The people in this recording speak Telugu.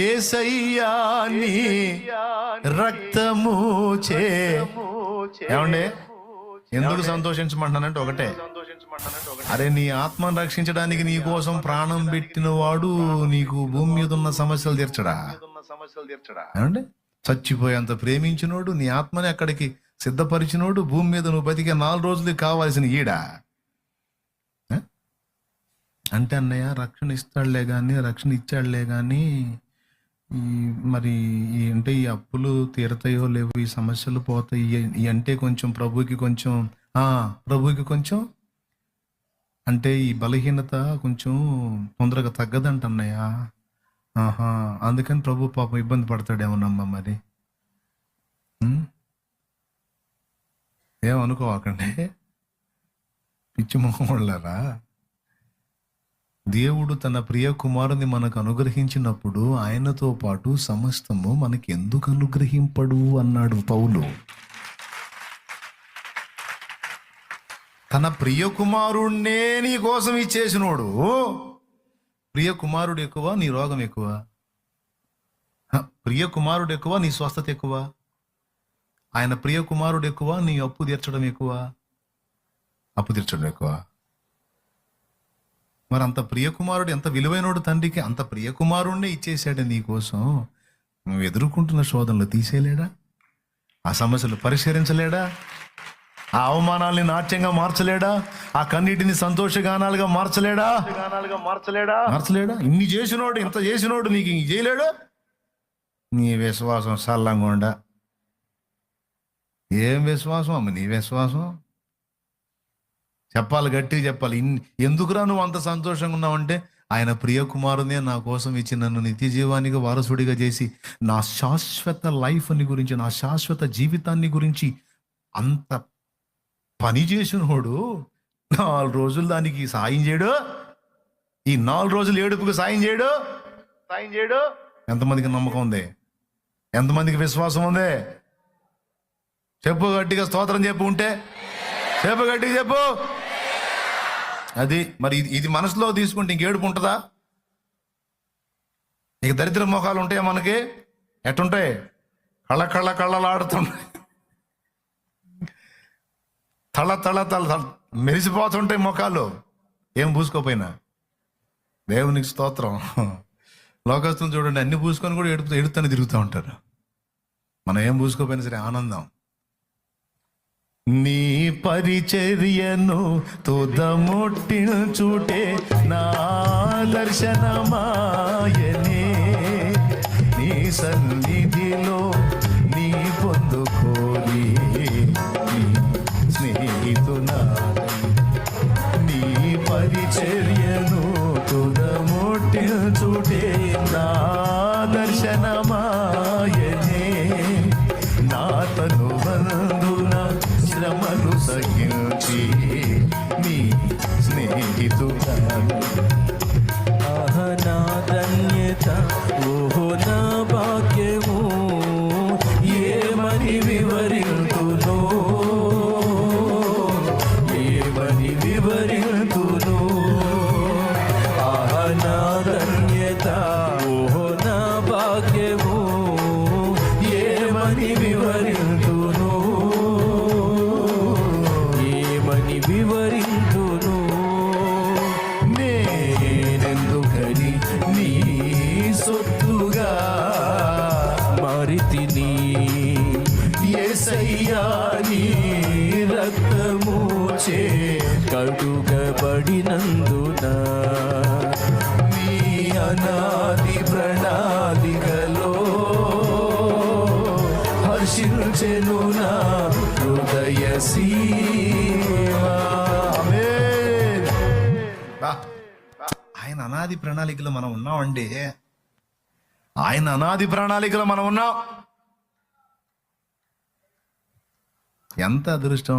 ఏసయ్యా నీ రక్తము చే ఏమండి? ఎందుకు సంతోషించమంటున్నానంటే ఒకటే. అరే నీ ఆత్మను రక్షించడానికి నీ కోసం ప్రాణం పెట్టిన వాడు నీకు భూమి మీద ఉన్న సమస్యలు తీర్చడా? ఏమండి? చచ్చిపోయేంత ప్రేమించినోడు నీ ఆత్మని అక్కడికి సిద్ధపరిచినోడు భూమి మీద నువ్వు బతికే నాలుగు రోజులకి కావాల్సిన ఈడా? అంటే అన్నయ్య రక్షణ ఇస్తాడులే కానీ రక్షణ ఇచ్చాడులే కానీ ఈ మరి అంటే ఈ అప్పులు తీరతాయో లేవు ఈ సమస్యలు పోతాయి అంటే కొంచెం ప్రభుకి కొంచెం ఆ ప్రభుకి కొంచెం అంటే ఈ బలహీనత కొంచెం తొందరగా తగ్గదంట అన్నయ్య. ఆహా అందుకని ప్రభు పాపం ఇబ్బంది పడతాడేమోనమ్మా మరి. ఉం? ఏమనుకోవాకండి? పిచ్చి వాళ్ళారా? దేవుడు తన ప్రియ కుమారుని మనకు అనుగ్రహించినప్పుడు ఆయనతో పాటు సమస్తము మనకి ఎందుకు అనుగ్రహింపడు అన్నాడు పౌలు. తన ప్రియ కుమారుణ్ణే నీ కోసం ఇచ్చేసినోడు. ప్రియ కుమారుడు ఎక్కువ నీ రోగం ఎక్కువ. ప్రియ కుమారుడు ఎక్కువ నీ స్వస్థత ఎక్కువ. ఆయన ప్రియ కుమారుడు ఎక్కువ నీ అప్పు తీర్చడం ఎక్కువ. అప్పు తీర్చడం ఎక్కువ. మరి అంత ప్రియకుమారుడు ఎంత విలువైనోడు తండ్రికి అంత ప్రియకుమారుణ్ణే కుమారుణ్ణే నీకోసం నువ్వు ఎదుర్కొంటున్న శోధనలు తీసేయలేడా ఆ సమస్యలు పరిష్కరించలేడా? ఆ అవమానాల్ని నాట్యంగా మార్చలేడా? ఆ కన్నీటిని సంతోషగానాలుగా మార్చలేడా మార్చలేడా? మార్చలేడా? ఇన్ని చేసినోడు ఇంత చేసినోడు నీకు ఇంక చేయలేడు? నీ విశ్వాసం సల్లంగా ఉండ. ఏం విశ్వాసం? అమ్మ నీ విశ్వాసం? చెప్పాలి గట్టిగా చెప్పాలి. ఎందుకురా నువ్వు అంత సంతోషంగా ఉన్నావంటే ఆయన ప్రియ కుమారునే నా కోసం ఇచ్చి నన్ను నిత్య జీవానికి వారసుడిగా చేసి నా శాశ్వత లైఫ్ని గురించి నా శాశ్వత జీవితాన్ని గురించి అంత పని చేసినోడు నాలుగు రోజులు దానికి సాయం చేయడు. ఈ నాలుగు రోజులు ఏడుపుకు సాయం చేయడు. సాయం చేయడు. ఎంతమందికి నమ్మకం ఉంది? ఎంతమందికి విశ్వాసం ఉంది? చెప్పు గట్టిగా స్తోత్రం చెప్పు ఉంటే. చెప్పు గట్టిగా చెప్పు. అది మరి ఇది- మనసులో తీసుకుంటే ఇంకేడుపు ఉంటుందా? ఇక దరిద్ర మొఖాలు ఉంటాయా మనకి? ఎట్టుంటాయి? కళ్ళ కళ్ళ కళ్ళలాడుతుంటాయి తల తల తల తల మెరిసిపోతుంటాయి మొఖాలు ఏం పూసుకోపోయినా? దేవునికి స్తోత్రం. లోకస్తులు చూడండి అన్ని పూసుకొని కూడా ఎడుపుతూ ఎడుతూనే తిరుగుతూ ఉంటారు. మనం ఏం పూసుకోపోయినా సరే ఆనందం. నీ పరిచర్యను తుదముట్టిన చూటే నా దర్శనమాయనే. నీ సన్నిధిలో నీ పొందుకోని నీ నీ పరిచర్యను తుదముట్టిన చూటే ఓహో నా భాగ్యము ఏమని వివరింతును? ఏమని వివరింతును? ఆహ నా ధన్యత. ఓహో నా భాగ్యము ఏమని ఏసయ్యా నీ రక్తము చే కడుగబడినందున. నీ అనాది ప్రణాళికలో హర్షించెను నా హృదయ. ఆయన అనాది ప్రణాళికలో మనం ఉన్నామండి. ఆయన అనాది ప్రణాళికలో మనం ఉన్నాం. ఎంత అదృష్టం?